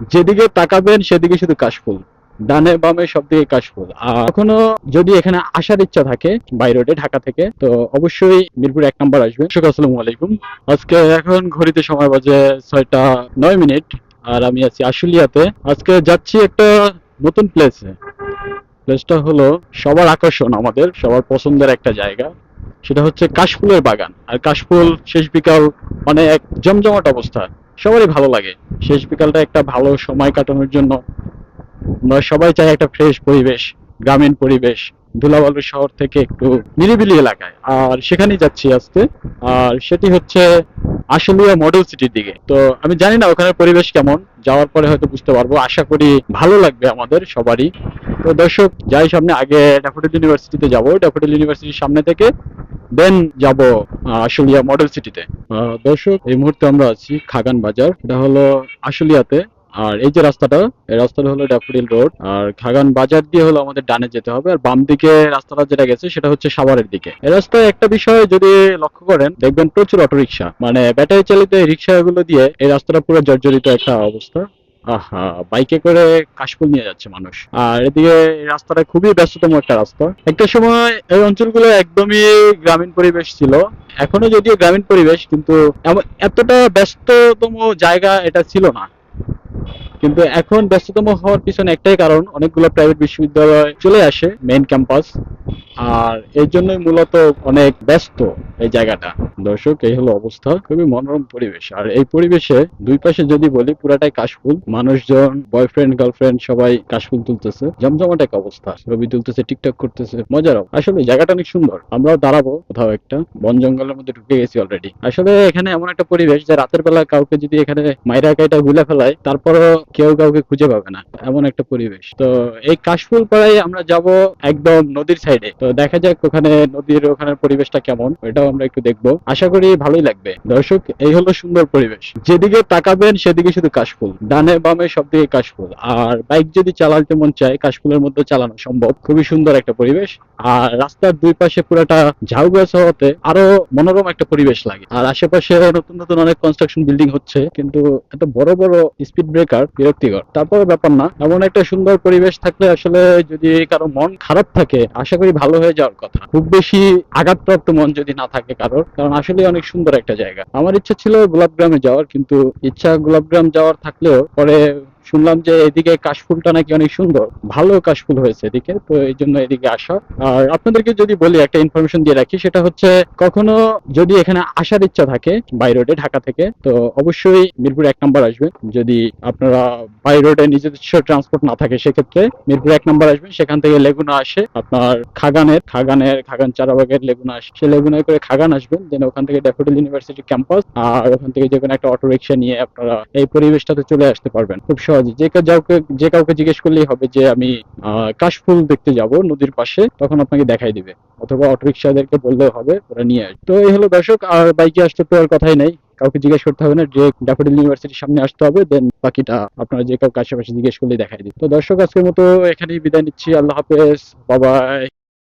যেদিকে তাকাবেন, সেদিকে শুধু কাশফুল। ডানে বামে সব দিকে কাশফুল। আর এখনও যদি এখানে আসার ইচ্ছা থাকে, বাই রোডে, ঢাকা থেকে, তো অবশ্যই মিরপুর এক নম্বর আসবেন। আসসালামু আলাইকুম। আজকে এখন ঘড়িতে সময় বাজে ছয়টা নয় মিনিট, আর আমি আছি আশুলিয়াতে। আজকে যাচ্ছি একটা নতুন প্লেসে প্লেসটা হলো সবার আকর্ষণ আমাদের, সবার পছন্দের একটা জায়গা। সেটা হচ্ছে কাশফুলের বাগান। আর কাশফুল, শেষ বিকাল মানে এক জমজমাট অবস্থা। সবারই ভালো লাগে। শেষ বিকালটা একটা ভালো সময় কাটানোর জন্য আমরা সবাই চাই একটা ফ্রেশ পরিবেশ, গ্রামীণ পরিবেশ, ধুলাবালু শহর থেকে একটু নিরিবিলি এলাকায়। আর সেখানেই যাচ্ছি আজকে। আর সেটি হচ্ছে আশুলিয়া মডেল সিটির দিকে। তো আমি জানি না ওখানে পরিবেশ কেমন, যাওয়ার পরে হয়তো বুঝতে পারব। আশা করি ভালো লাগবে আমাদের সবারই। তো দর্শক, যাই সামনে, আগে ড্যাফোডিল ইউনিভার্সিটিতে যাব। ড্যাফোডিল ইউনিভার্সিটির সামনে থেকে দেন যাব আশুলিয়া মডেল সিটিতে দর্শক, এই মুহূর্তে আমরা আছি খাগান বাজার। এটা হলো আশুলিয়াতে। আর এই যে রাস্তাটা, এই রাস্তাটা হলো ড্যাফোডিল রোড। আর খাগান বাজার দিয়ে হলো আমাদের ডানে যেতে হবে। আর বাম দিকে রাস্তাটা যেটা গেছে, সেটা হচ্ছে সাভারের দিকে। এই রাস্তায় একটা বিষয় যদি লক্ষ্য করেন, দেখবেন প্রচুর অটোরিকশা। মানে ব্যাটারি চালিত এই রিক্সাগুলো দিয়ে এই রাস্তাটা পুরো জর্জরিত একটা অবস্থা। আহা, বাইকে করে কাশফুল নিয়ে যাচ্ছে মানুষ। আর এদিকে রাস্তাটা খুবই ব্যস্ততম একটা রাস্তা। একটা সময় এই অঞ্চলগুলো একদমই গ্রামীণ পরিবেশ ছিল। এখনও যদিও গ্রামীণ পরিবেশ, কিন্তু এতটা ব্যস্ততম জায়গা এটা ছিল না। কিন্তু এখন ব্যস্ততম হওয়ার পিছনে একটাই কারণ, অনেকগুলো প্রাইভেট বিশ্ববিদ্যালয় চলে আসে মেইন ক্যাম্পাস আর এই জন্যই মূলত অনেক ব্যস্ত এই জায়গাটা। দর্শক, এই হলো অবস্থা। খুবই মনোরম পরিবেশ। আর এই পরিবেশে দুই পাশে যদি বলি, পুরাটাই কাশফুল। মানুষজন বয়ফ্রেন্ড গার্লফ্রেন্ড সবাই কাশফুল তুলতেছে। জমজমাট এক অবস্থা। ছবি তুলতেছে টিকটক করতেছে। মজার আসলে জায়গাটা অনেক সুন্দর। আমরাও দাঁড়াবো কোথাও একটা। বন জঙ্গলের মধ্যে ঢুকে গেছি অলরেডি আসলে এখানে এমন একটা পরিবেশ যে রাতের বেলা কাউকে যদি এখানে মাইরা কাইটা গুলে ফেলায়, তারপরও কেউ কাউকে খুঁজে পাবে না। এমন একটা পরিবেশ। তো এই কাশফুল পাড়ায় আমরা যাব একদম নদীর সাইডে তো দেখা যাক ওখানে নদীর ওখানের পরিবেশটা কেমন, এটাও আমরা একটু দেখব। আশা করি ভালোই লাগবে। দর্শক, এই হলো সুন্দর পরিবেশ। যেদিকে তাকাবেন, সেদিকে শুধু কাশফুল। ডানে বামে সব দিকে কাশফুল। আর বাইক যদি চালাতে মন চায়, কাশফুলের মধ্যে চালানো সম্ভব। খুবই সুন্দর একটা পরিবেশ। আর রাস্তার দুই পাশে পুরোটা ঝাউ গাছ হওয়াতে আরও মনোরম একটা পরিবেশ লাগে। আর আশেপাশে নতুন নতুন অনেক কনস্ট্রাকশন বিল্ডিং হচ্ছে। কিন্তু এত বড় বড় স্পিড ব্রেকার বিরক্তিকর। তারপরে ব্যাপার না। এমন একটা সুন্দর পরিবেশ থাকলে আসলে যদি কারও মন খারাপ থাকে, আশা করি ভালো হয়ে যাওয়ার কথা। খুব বেশি আঘাতপ্রাপ্ত মন যদি না থাকে কারোর, কারণ আসলে অনেক সুন্দর একটা জায়গা। আমার ইচ্ছা ছিল গোলাপগ্রামে যাওয়ার, কিন্তু ইচ্ছা গোলাপগ্রাম যাওয়ার থাকলেও পরে শুনলাম যে এদিকে কাশফুলটা নাকি অনেক সুন্দর। ভালো কাশফুল হয়েছে এদিকে, তো এই জন্য এদিকে আসা। আর আপনাদেরকে যদি বলি একটা ইনফরমেশন দিয়ে রাখি, সেটা হচ্ছে কখনো যদি এখানে আসার ইচ্ছা থাকে বাই রোডে, ঢাকা থেকে, তো অবশ্যই মিরপুর এক নম্বর আসবে। যদি আপনারা বাই রোডে নিজস্ব ট্রান্সপোর্ট না থাকে, সেক্ষেত্রে মিরপুর এক নম্বর আসবেন সেখান থেকে লেগুনা আসে, আপনার খাগানের খাগানের, খাগান চারাবাগের লেগুনা আসে। সে লেগুনায় করে খাগান আসবেন দেন ওখান থেকে ড্যাফোডিল ইউনিভার্সিটি ক্যাম্পাস আর ওখান থেকে যে কোনো একটা অটো রিক্সা নিয়ে আপনারা এই পরিবেশটাতে চলে আসতে পারবেন। খুব সহজে। যে কেউ যাওকে যে কাউকে জিজ্ঞেস করলেই হবে যে আমি কাশফুল দেখতে যাব নদীর পাশে, তখন আপনাকে দেখাই দিবে। অথবা অটো রিক্সাদেরকে বললেও হবে, ওরা নিয়ে আসবে। তো এই হলো দর্শক, আর বাইকে আসতে তো আর কথাই নেই। কাউকে জিজ্ঞেস করতে হবে না ডিরেক্ট ড্যাফোডিল ইউনিভার্সিটির সামনে আসতে হবে দেন বাকিটা আপনারা যে কাউকে আশেপাশে জিজ্ঞেস করলেই দেখাই দিই তো দর্শক, আজকের মতো এখানেই বিদায় নিচ্ছি। আল্লাহ হাফেজ, বাবাই।